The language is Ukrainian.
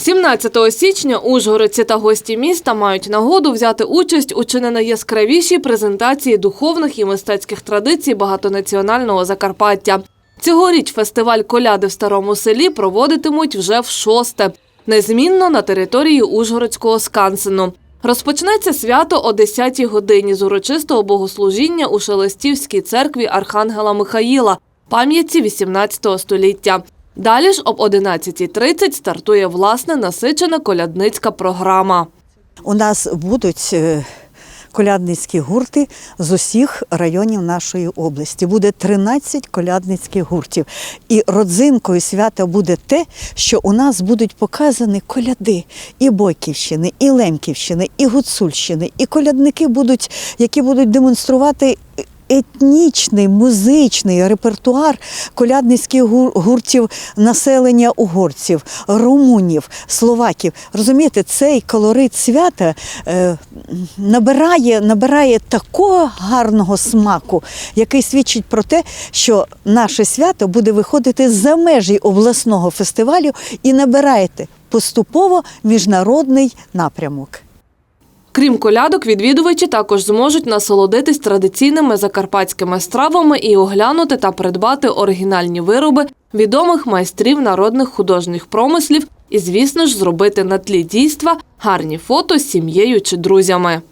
17 січня ужгородці та гості міста мають нагоду взяти участь у чи не найяскравішій презентації духовних і мистецьких традицій багатонаціонального Закарпаття. Цьогоріч фестиваль коляди в старому селі проводитимуть вже в шосте, незмінно на території Ужгородського скансену. Розпочнеться свято о 10-й годині з урочистого богослужіння у Шелестівській церкві Архангела Михаїла, пам'ятці 18 століття. Далі ж об 11.30 стартує власне насичена колядницька програма. У нас будуть е, колядницькі гурти з усіх районів нашої області. Буде 13 колядницьких гуртів. І родзинкою свята буде те, що у нас будуть показані коляди і Бойківщини, і Лемківщини, і Гуцульщини. І колядники будуть, які будуть демонструвати. Етнічний музичний репертуар колядницьких гуртів населення угорців, румунів, словаків. Розумієте, цей колорит свята е, набирає, набирає такого гарного смаку, який свідчить про те, що наше свято буде виходити за межі обласного фестивалю і набираєте поступово міжнародний напрямок. Крім колядок, відвідувачі також зможуть насолодитись традиційними закарпатськими стравами і оглянути та придбати оригінальні вироби відомих майстрів народних художніх промислів і, звісно ж, зробити на тлі дійства гарні фото з сім'єю чи друзями.